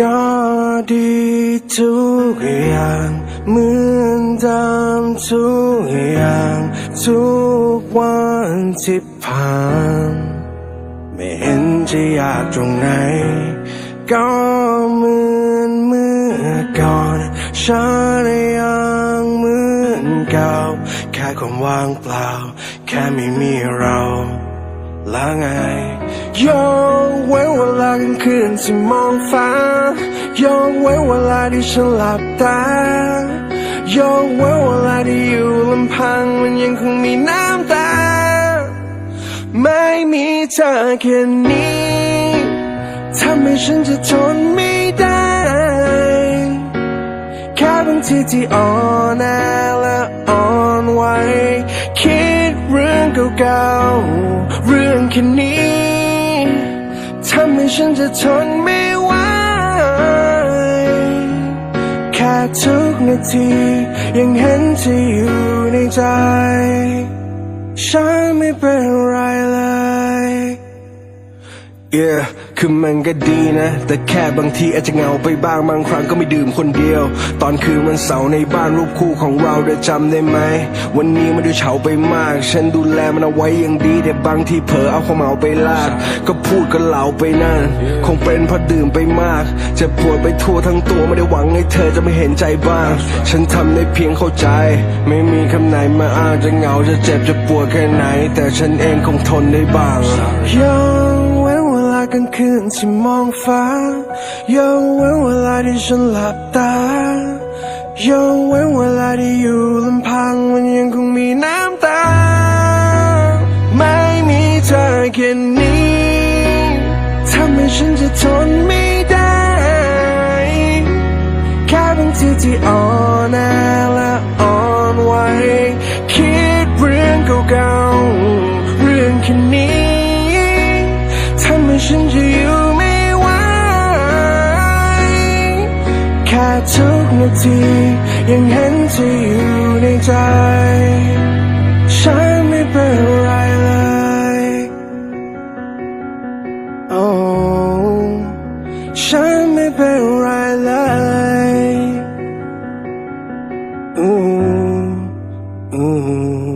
ก็ดีทุกอย่างเหมือนเดิมทุกอย่าง ทุกวันที่ผ่านไม่เห็นจะยากตรงไหน ก็เหมือนเมื่อก่อนฉันยังเหมือนเก่าแค่ความว่างเปล่า แค่ไม่มีเรา ล้วไงยกเว้นเวลากลางคืนที่มองฟ้ายกเว้นเวลาที่ฉันหลับตายกเว้นเวลาที่อยู่ลำพังมันยังคงมีน้ำตา ไม่มีเธอแค่นี้ทำให้ฉันจะทนไม่ได้แค่บางทีที่อ่อนแอและอ่อนไหวคิด เก่าๆ เรื่องแค่นี้ทำให้ฉันจะทนไม่ไหว แค่ทุกนาที ยังเห็นเธออยู่ในใจ ฉันไม่เป็นไรเลย Yeah คือมันก็ดีนะ แต่แค่บางทีอาจจะเหงาไปบ้างบางครั้งก็ไม่ดื่มคนเดียว ตอนคืนวันเสาร์ในบ้านรูปคู่ของเราได้จำได้ไหม วันนี้มันดูเฉาไปมาก ฉันดูแลมันเอาไว้อย่างดี แต่บางทีเผลอเอาความเหมาไปลากก็พูดก็เหลาไปนั่น คงเป็นเพราะดื่มไปมาก จะปวดไปทั่วทั้งตัวไม่ได้หวังให้เธอจะไม่เห็นใจบ้าง ฉันทำได้เพียงเข้าใจ ไม่มีคำไหนมาอ้างจะเหงาจะเจ็บจะปวดแค่ไหน แต่ฉันเองคงทนได้บ้างยังเว้นเวลา กลางคืนที่มองฟ้ายังเว้นเวลาที่ฉันหลับตายังเว้นเวลาที่อยู่ลำพังมันยังคงมีน้ำตา ไม่มีเธอแค่นี้ทำให้ฉันจะทนไม่ได้ แค่บางทีที่อ่อนแอและอ่อนไหวคิดเรื่องเก่า ฉันจะอยู่ไม่ไหวแค่ทุกนาทียังเห็นเธออยู่ในใจ ฉันไม่เป็นไรเลย โอ้ฉันไม่เป็นไรเลยอืมอืม